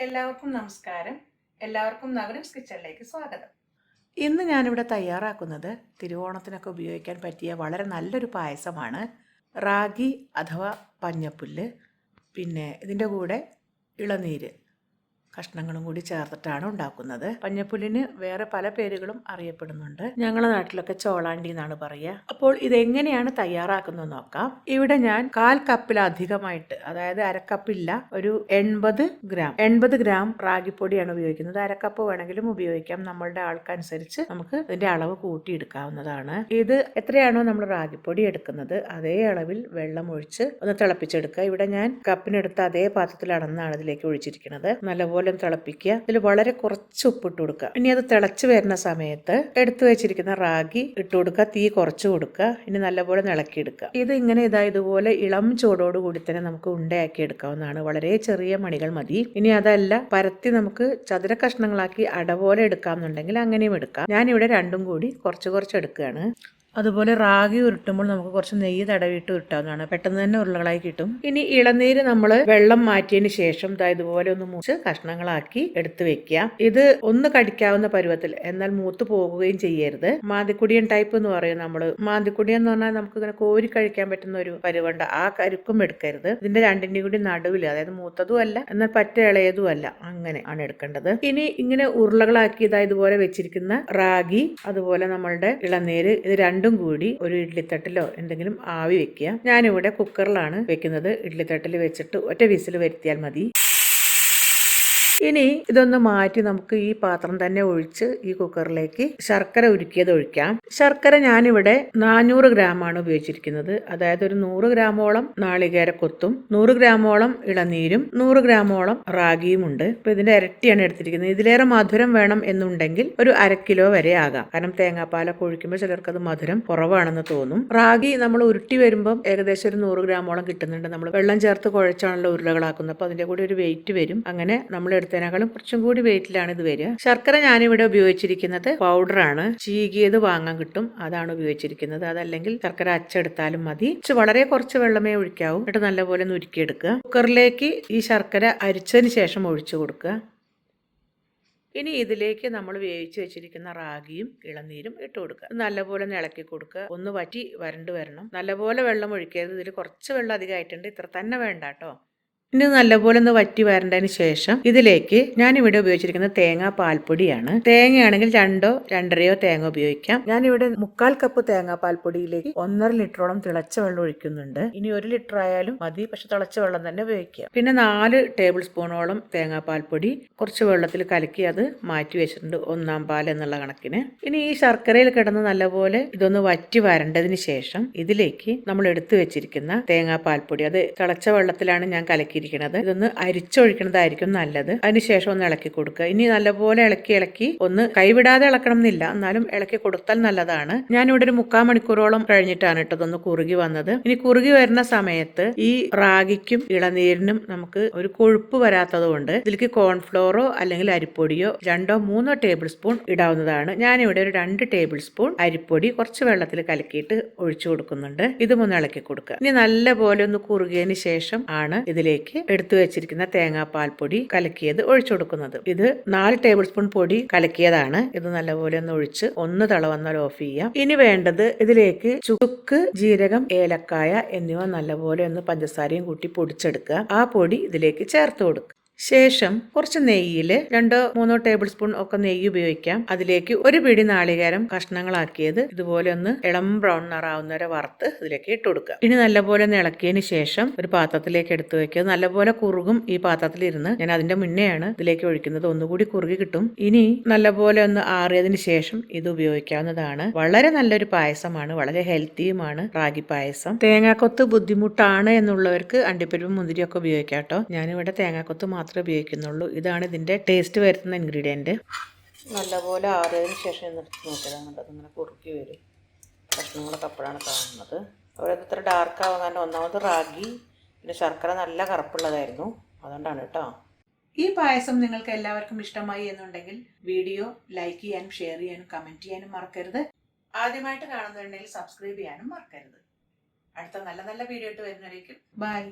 എല്ലാവർക്കും നമസ്കാരം. എല്ലാവർക്കും നഗരംസ് കിച്ചണിലേക്ക് സ്വാഗതം. ഇന്ന് ഞാനിവിടെ തയ്യാറാക്കുന്നത് തിരുവോണത്തിനൊക്കെ ഉപയോഗിക്കാൻ പറ്റിയ വളരെ നല്ലൊരു പായസമാണ്. റാഗി അഥവാ പഞ്ഞപ്പുല്ല് പിന്നെ ഇതിന്റെ കൂടെ ഇളനീര്. കഷ്ണങ്ങളും കൂടി ചേർത്തിട്ടാണ് ഉണ്ടാക്കുന്നത്. പഞ്ഞപ്പുല്ലിന് വേറെ പല പേരുകളും അറിയപ്പെടുന്നുണ്ട്. ഞങ്ങളുടെ നാട്ടിലൊക്കെ ചോളാണ്ടി എന്നാണ് പറയുക. അപ്പോൾ ഇതെങ്ങനെയാണ് തയ്യാറാക്കുന്നത് നോക്കാം. ഇവിടെ ഞാൻ കാൽ കപ്പിലധികമായിട്ട് അതായത് അരക്കപ്പില്ല ഒരു എൺപത് ഗ്രാം എൺപത് ഗ്രാം റാഗിപ്പൊടിയാണ് ഉപയോഗിക്കുന്നത്. അരക്കപ്പ് വേണമെങ്കിലും ഉപയോഗിക്കാം. നമ്മളുടെ ആൾക്കനുസരിച്ച് നമുക്ക് ഇതിന്റെ അളവ് കൂട്ടിയെടുക്കാവുന്നതാണ്. ഇത് എത്രയാണോ നമ്മൾ റാഗിപ്പൊടി എടുക്കുന്നത് അതേ അളവിൽ വെള്ളം ഒഴിച്ച് ഒന്ന് തിളപ്പിച്ചെടുക്കുക. ഇവിടെ ഞാൻ കപ്പിനെടുത്ത അതേ പാത്രത്തിലാണെന്നാണ് ഇതിലേക്ക് ഒഴിച്ചിരിക്കുന്നത്. നല്ലപോലെ ഒന്ന് തിളപ്പിക്കുക. ഇതിൽ വളരെ കുറച്ച് ഉപ്പിട്ട് കൊടുക്കുക. ഇനി അത് തിളച്ച് വരുന്ന സമയത്ത് എടുത്തു വെച്ചിരിക്കുന്ന റാഗി ഇട്ട് കൊടുക്കുക. തീ കുറച്ച് കൊടുക്കുക. ഇനി നല്ലപോലെ നിളക്കിയെടുക്കുക ഇത് ഇങ്ങനെ ഇതാ ഇതുപോലെ ഇളം ചൂടോട് കൂടി തന്നെ നമുക്ക് ഉണ്ടയാക്കി എടുക്കാവുന്നതാണ്. വളരെ ചെറിയ മണികൾ മതി. ഇനി അതല്ല പരത്തി നമുക്ക് ചതുര കഷ്ണങ്ങളാക്കി അട പോലെ എടുക്കാമെന്നുണ്ടെങ്കിൽ അങ്ങനെയും എടുക്കാം. ഞാനിവിടെ രണ്ടും കൂടി കുറച്ച് കുറച്ച് എടുക്കുകയാണ്. അതുപോലെ റാഗി ഉരുട്ടുമ്പോൾ നമുക്ക് കുറച്ച് നെയ്യ് തടവിട്ട് ഉരുട്ടാവുന്നതാണ്. പെട്ടെന്ന് തന്നെ ഉരുളകളായി കിട്ടും. ഇനി ഇളനീര് നമ്മൾ വെള്ളം മാറ്റിയതിന് ശേഷം ഇതുപോലെ ഒന്ന് മൂച്ച് കഷ്ണങ്ങളാക്കി എടുത്തു വെക്കുക. ഇത് ഒന്ന് കടിക്കാവുന്ന പരുവത്തിൽ എന്നാൽ മൂത്ത് പോകുകയും ചെയ്യരുത്. മാന്തിക്കുടിയൻ ടൈപ്പ് എന്ന് പറയും നമ്മൾ മാന്തിക്കുടിയൻ എന്ന് പറഞ്ഞാൽ നമുക്ക് ഇങ്ങനെ കോരി കഴിക്കാൻ പറ്റുന്ന ഒരു പരുവുണ്ട്. ആ കരുക്കും എടുക്കരുത്. ഇതിന്റെ രണ്ടിന്റെയും കൂടി നടുവിൽ അതായത് മൂത്തതും അല്ല എന്നാൽ പറ്റ ഇളയതും അല്ല അങ്ങനെ ആണ് എടുക്കേണ്ടത്. ഇനി ഇങ്ങനെ ഉരുളകളാക്കി ഇതാ ഇതുപോലെ വെച്ചിരിക്കുന്ന റാഗി അതുപോലെ നമ്മളുടെ ഇളനീര് ഇത് രണ്ടും കൂടി ഒരു ഇഡ്ലിത്തട്ടിലോ എന്തെങ്കിലും ആവി വെക്കുക. ഞാനിവിടെ കുക്കറിലാണ് വെക്കുന്നത്. ഇഡ്ലിത്തട്ടിൽ വെച്ചിട്ട് ഒറ്റ വിസിൽ വരുത്തിയാൽ മതി. ഇനി ഇതൊന്ന് മാറ്റി നമുക്ക് ഈ പാത്രം തന്നെ ഒഴിച്ച് ഈ കുക്കറിലേക്ക് ശർക്കര ഉരുക്കിയത് ഒഴിക്കാം. ശർക്കര ഞാനിവിടെ നാനൂറ് ഗ്രാമാണ് ഉപയോഗിച്ചിരിക്കുന്നത്. അതായത് ഒരു നൂറ് ഗ്രാമോളം നാളികേര കൊത്തും നൂറ് ഗ്രാമോളം ഇളനീരും നൂറ് ഗ്രാമോളം റാഗിയും ഉണ്ട് ഇപ്പൊ ഇതിന്റെ ഇരട്ടിയാണ് എടുത്തിരിക്കുന്നത്. ഇതിലേറെ മധുരം വേണം എന്നുണ്ടെങ്കിൽ ഒരു അര കിലോ വരെ ആകാം. കാരണം തേങ്ങാപ്പാലൊക്കെ ഒഴിക്കുമ്പോൾ ചിലർക്ക് അത് മധുരം കുറവാണെന്ന് തോന്നും. റാഗി നമ്മൾ ഉരുട്ടി വരുമ്പോൾ ഏകദേശം ഒരു നൂറ് ഗ്രാമോളം കിട്ടുന്നുണ്ട്. നമ്മൾ വെള്ളം ചേർത്ത് കുഴച്ചാണല്ലോ ഉരുളകളാക്കുന്നത്. അപ്പൊ അതിന്റെ കൂടെ ഒരു വെയിറ്റ് വരും. അങ്ങനെ നമ്മൾ എടുത്തതിനേക്കാളും കുറച്ചും കൂടി വെയിറ്റിലാണ് ഇത് വരിക. ശർക്കര ഞാനിവിടെ ഉപയോഗിച്ചിരിക്കുന്നത് പൗഡർ പൗഡറാണ്. ചീകിയത് വാങ്ങാൻ കിട്ടും. അതാണ് ഉപയോഗിച്ചിരിക്കുന്നത്. അതല്ലെങ്കിൽ ശർക്കര അച്ചെടുത്താലും മതി. വളരെ കുറച്ച് വെള്ളമേ ഒഴിക്കാവൂ. എന്നിട്ട് നല്ലപോലെ നുരുക്കിയെടുക്കുക കുക്കറിലേക്ക് ഈ ശർക്കര അരിച്ചതിന് ശേഷം ഒഴിച്ചു കൊടുക്കുക. ഇനി ഇതിലേക്ക് നമ്മൾ വേവിച്ച് വെച്ചിരിക്കുന്ന റാഗിയും ഇളനീരും ഇട്ട് കൊടുക്കുക. നല്ലപോലെ ഇളക്കി കൊടുക്കുക. ഒന്ന് വറ്റി വരണ്ട് വരണം. നല്ലപോലെ വെള്ളം ഒഴിക്കരുത്. ഇതിൽ കുറച്ച് വെള്ളം അധികമായിട്ടുണ്ട്. ഇത്ര തന്നെ വേണ്ട കേട്ടോ. ഇനി നല്ലപോലെ ഒന്ന് വറ്റി വരേണ്ടതിന് ശേഷം ഇതിലേക്ക് ഞാൻ ഇവിടെ ഉപയോഗിച്ചിരിക്കുന്ന തേങ്ങ പാൽപ്പൊടിയാണ്. തേങ്ങയാണെങ്കിൽ രണ്ടോ രണ്ടരയോ തേങ്ങ ഉപയോഗിക്കാം. ഞാൻ ഇവിടെ മുക്കാൽ കപ്പ് തേങ്ങാ പാൽപ്പൊടിയിലേക്ക് ഒന്നര ലിറ്ററോളം തിളച്ച വെള്ളം ഒഴിക്കുന്നുണ്ട്. ഇനി ഒരു ലിറ്റർ ആയാലും മതി പക്ഷെ തിളച്ച വെള്ളം തന്നെ ഉപയോഗിക്കാം. പിന്നെ നാല് ടേബിൾ സ്പൂണോളം തേങ്ങാ പാൽപ്പൊടി കുറച്ച് വെള്ളത്തിൽ കലക്കി അത് മാറ്റി വെച്ചിട്ടുണ്ട് ഒന്നാം പാൽ എന്നുള്ള കണക്കിന്. ഇനി ഈ ശർക്കരയിൽ കിടന്ന് നല്ലപോലെ ഇതൊന്ന് വറ്റി വരേണ്ടതിന് ശേഷം ഇതിലേക്ക് നമ്മൾ എടുത്തു വെച്ചിരിക്കുന്ന തേങ്ങാ പാൽപ്പൊടി അത് തിളച്ച വെള്ളത്തിലാണ് ഞാൻ കലക്കി ഇരിക്കുന്നത് ഇതൊന്ന് അരിച്ചൊഴിക്കുന്നതായിരിക്കും നല്ലത്. അതിനുശേഷം ഒന്ന് ഇളക്കി കൊടുക്കുക. ഇനി നല്ലപോലെ ഇളക്കി ഇളക്കി ഒന്ന് കൈവിടാതെ ഇളക്കണം എന്നില്ല എന്നാലും ഇളക്കി കൊടുത്താൽ നല്ലതാണ്. ഞാനിവിടെ ഒരു മുക്കാൽ മണിക്കൂറോളം കഴിഞ്ഞിട്ടാണ് കേട്ടോ ഇതൊന്ന് കുറുകി വന്നത്. ഇനി കുറുകി വരുന്ന സമയത്ത് ഈ റാഗിക്കും ഇളനീരിനും നമുക്ക് ഒരു കൊഴുപ്പ് വരാത്തത് കൊണ്ട് ഇതിലേക്ക് കോൺഫ്ലോറോ അല്ലെങ്കിൽ അരിപ്പൊടിയോ രണ്ടോ മൂന്നോ ടേബിൾ സ്പൂൺ ഇടാവുന്നതാണ്. ഞാനിവിടെ ഒരു രണ്ട് ടേബിൾ സ്പൂൺ അരിപ്പൊടി കുറച്ച് വെള്ളത്തിൽ കലക്കിയിട്ട് ഒഴിച്ചു കൊടുക്കുന്നുണ്ട്. ഇതും ഒന്ന് ഇളക്കി കൊടുക്കുക. ഇനി നല്ലപോലെ ഒന്ന് കുറുകിയതിന് ശേഷം ആണ് ഇതിലേക്ക് എടുത്തു വെച്ചിരിക്കുന്ന തേങ്ങാപ്പാൽ പൊടി കലക്കിയത് ഒഴിച്ചു കൊടുക്കുന്നത്. ഇത് നാല് ടേബിൾ സ്പൂൺ പൊടി കലക്കിയതാണ്. ഇത് നല്ലപോലെ ഒന്ന് ഒഴിച്ച് ഒന്ന് തള വന്നാൽ ഓഫ് ചെയ്യാം. ഇനി വേണ്ടത് ഇതിലേക്ക് ചുക്ക് ജീരകം ഏലക്കായ എന്നിവ നല്ലപോലെ ഒന്ന് പഞ്ചസാരയും കൂട്ടി പൊടിച്ചെടുക്കുക. ആ പൊടി ഇതിലേക്ക് ചേർത്ത് കൊടുക്കുക. ശേഷം കുറച്ച് നെയ്യിൽ രണ്ടോ മൂന്നോ ടേബിൾ സ്പൂൺ ഒക്കെ നെയ്യ് ഉപയോഗിക്കാം. അതിലേക്ക് ഒരു പിടി നാളികേരം കഷ്ണങ്ങളാക്കിയത് ഇതുപോലെ ഒന്ന് ഇളം ബ്രൗൺ നിറാവുന്ന വരെ വറുത്ത് ഇതിലേക്ക് ഇട്ട് കൊടുക്കുക. ഇനി നല്ലപോലെ ഒന്ന് ഇളക്കിയതിന് ശേഷം ഒരു പാത്രത്തിലേക്ക് എടുത്തു വെക്കുക നല്ലപോലെ കുറുകും ഈ പാത്രത്തിലിരുന്ന് ഞാൻ അതിന്റെ മുന്നെയാണ് ഇതിലേക്ക് ഒഴിക്കുന്നത്. ഒന്നുകൂടി കുറുകി കിട്ടും. ഇനി നല്ലപോലെ ഒന്ന് ആറിയതിന് ശേഷം ഇത് ഉപയോഗിക്കാവുന്നതാണ്. വളരെ നല്ലൊരു പായസമാണ്. വളരെ ഹെൽത്തിയുമാണ് റാഗി പായസം തേങ്ങാക്കൊത്ത് ബുദ്ധിമുട്ടാണ് എന്നുള്ളവർക്ക് അണ്ടിപ്പരിപ്പ് മുന്തിരിയൊക്കെ ഉപയോഗിക്കാം കേട്ടോ. ഞാനിവിടെ തേങ്ങാക്കൊത്ത് മാത്രമേ ഉപയോഗിക്കുന്നുള്ളൂ. ഇതാണ് ഇതിന്റെ ടേസ്റ്റ് വരുത്തുന്ന ഇൻഗ്രീഡിയന്റ് നല്ലപോലെ ആറിയതിന് ശേഷം എടുത്ത് നോക്കിയതാണ് കണ്ടത്. ഇങ്ങനെ കുറുക്കി വരും. കഷ്ണങ്ങളൊക്കെ അപ്പോഴാണ് കാണുന്നത്. അവിടെ ഇത്ര ഡാർക്ക് ആവാൻ കാരണം ഒന്നാമത് റാഗി പിന്നെ ശർക്കര നല്ല കറുപ്പുള്ളതായിരുന്നു. അതുകൊണ്ടാണ് കേട്ടോ. ഈ പായസം നിങ്ങൾക്ക് എല്ലാവർക്കും ഇഷ്ടമായി എന്നുണ്ടെങ്കിൽ വീഡിയോ ലൈക്ക് ചെയ്യാനും ഷെയർ ചെയ്യാനും കമന്റ് ചെയ്യാനും മറക്കരുത്. ആദ്യമായിട്ട് കാണുന്നുണ്ടെങ്കിൽ സബ്സ്ക്രൈബ് ചെയ്യാനും മറക്കരുത്. അടുത്ത നല്ല നല്ല വീഡിയോ ഇട്ട് വരുന്നവരേക്കും ബൈ